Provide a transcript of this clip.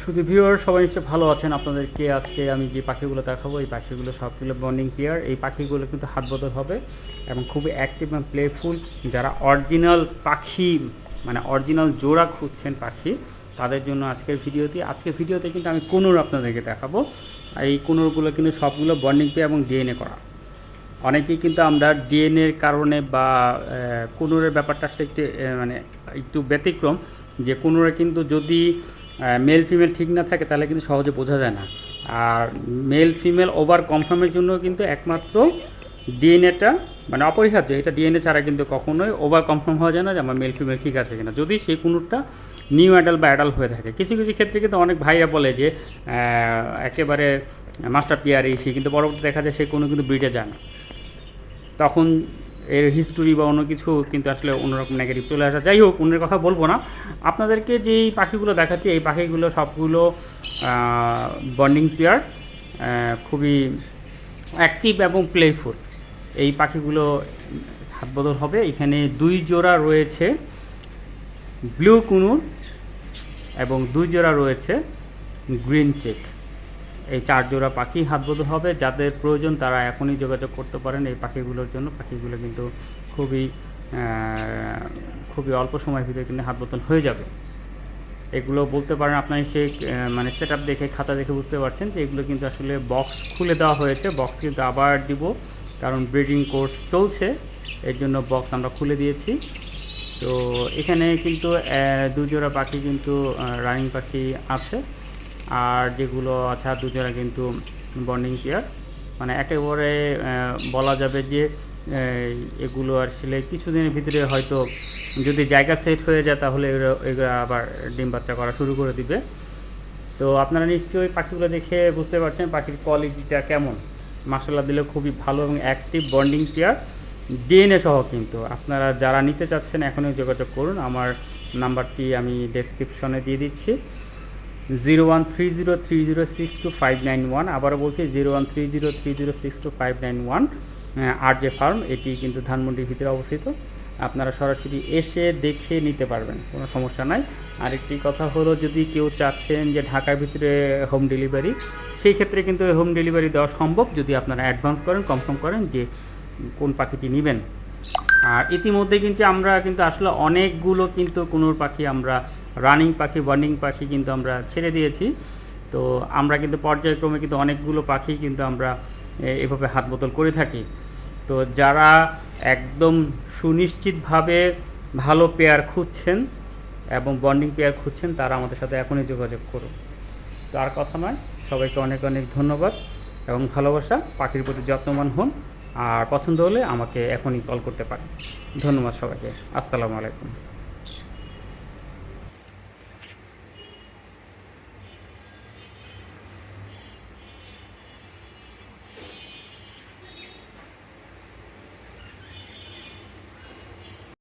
শুধু ভিউয়ার সবাই নিশ্চয়ই ভালো আছেন। আপনাদেরকে আজকে আমি যে পাখিগুলো দেখাবো, এই পাখিগুলো সবগুলো বন্ডিং পেয়ার এই পাখিগুলো কিন্তু হাত বদল হবে এবং খুবই অ্যাক্টিভ এবং প্লেফুল যারা অরিজিনাল পাখি মানে অরিজিনাল জোড়া খুঁজছেন পাখি, তাদের জন্য আজকের ভিডিওতে আজকের ভিডিওতে কিন্তু আমি কুনুর আপনাদেরকে দেখাবো। এই কুনুরগুলো কিন্তু সবগুলো বন্ডিং পেয়ার এবং ডিএনএ করা। অনেকেই কিন্তু আমরা ডিএনএর কারণে বা কুনুরের ব্যাপারটা আসলে একটু মানে একটু ব্যতিক্রম যে কুনুরে কিন্তু যদি মেল ফিমেল ঠিক না থাকে, তাহলে কিন্তু সহজে বোঝা যায় না। আর মেল ফিমেল ওভার কনফার্মের জন্য কিন্তু একমাত্র ডিএনএটা মানে অপরিহার্য, এটা ডিএনএ ছাড়া কিন্তু কখনোই ওভার কনফার্ম হওয়া যায় না যে আমার মেল ফিমেল ঠিক আছে কিনা। যদি সেই কুনুরটা নিউ অ্যাডাল বা অ্যাডাল হয়ে থাকে। কিছু কিছু ক্ষেত্রে কিন্তু অনেক ভাইয়া বলে যে একেবারে মাস্টার পিয়ার, সে কিন্তু পরবর্তী দেখা যায় সে কোনো কিন্তু ব্রিডে যায় না। তখন এর হিস্টোরি বা অন্য কিছু কিন্তু আসলে অন্যরকম নেগেটিভ চলে আসা। যাই হোক, অন্যের কথা বলব না। আপনাদেরকে যেই পাখিগুলো দেখাচ্ছি, এই পাখিগুলো সবগুলো বন্ডিং পেয়ার খুবই অ্যাক্টিভ এবং প্লেফুল এই পাখিগুলো হাত বদল হবে। এখানে দুই জোড়া রয়েছে ব্লু কুনুর এবং দুই জোড়া রয়েছে গ্রিন চেক এই চার জোড়া পাখি হাত বদল হবে। যাদের প্রয়োজন তারা এখনই যোগাযোগ করতে পারেন এই পাখিগুলোর জন্য। পাখিগুলো কিন্তু খুবই খুবই অল্প সময়ের ভিতরে কিন্তু হাত বদল হয়ে যাবে। এগুলো বলতে পারেন আপনার সে মানে সেট দেখে, খাতা দেখে বুঝতে পারছেন যে এগুলো কিন্তু আসলে বক্স খুলে দেওয়া হয়েছে। বক্স কিন্তু আবার দিব, কারণ ব্রিডিং কোর্স চলছে। এর জন্য বক্স আমরা খুলে দিয়েছি। তো এখানে কিন্তু দুজোড়া পাখি কিন্তু রানিং পাখি আছে। আর যেগুলো আছে দুজোড়া কিন্তু বন্ডিং পেয়ার মানে একেবারে বলা যাবে যে এগুলো আসলে কিছুদিনের ভিতরে হয়তো যদি জায়গা সেট হয়ে যায় তাহলে এগুলো আবার ডিম বাচ্চা করা শুরু করে দিবে। তো আপনারা নিশ্চয়ই পাখিগুলো দেখে বুঝতে পারছেন পাখির কোয়ালিটিটা কেমন। মাসাল্লাহ দিলে খুবই ভালো এবং অ্যাক্টিভ বন্ডিং পেয়ার ডিএনএ সহ কিন্তু। আপনারা যারা নিতে চাচ্ছেন এখনই যোগাযোগ করুন। আমার নাম্বারটি আমি ডেসক্রিপশনে দিয়ে দিচ্ছি। Zero one three zero three zero six two five nine one, আবারও বলছি zero one three zero three zero six two five nine one. আর যে ফার্ম, এটি কিন্তু ধানমন্ডির ভিতরে অবস্থিত। আপনারা সরাসরি এসে দেখে নিতে পারবেন, কোনো সমস্যা নাই। আরেকটি কথা হলো, যদি কেউ চাচ্ছেন যে ঢাকার ভিতরে হোম ডেলিভারি, সেই ক্ষেত্রে কিন্তু হোম ডেলিভারি দেওয়া সম্ভব, যদি আপনারা অ্যাডভান্স করেন, কনফার্ম করেন যে কোন পাখিটি নেবেন। আর ইতিমধ্যে কিন্তু আমরা কিন্তু আসলে অনেকগুলো কিন্তু কোনো পাখি আমরা রানিং পাখি, বার্নিং পাখি কিন্তু আমরা ছেড়ে দিয়েছি। তো আমরা কিন্তু পর্যায়ক্রমে কিন্তু অনেকগুলো পাখি কিন্তু আমরা এভাবে হাত বোতল করে থাকি। তো যারা একদম সুনিশ্চিতভাবে ভালো পেয়ার খুঁজছেন এবং বন্ডিং পেয়ার খুঁজছেন, তারা আমাদের সাথে এখনই যোগাযোগ করুন। তো আর কথা নয়, সবাইকে অনেক অনেক ধন্যবাদ এবং ভালোবাসা, পাখির প্রতি যত্নবান হন। আর পছন্দ হলে আমাকে এখনই কল করতে পারেন। ধন্যবাদ সবাইকে। আসসালামু আলাইকুম।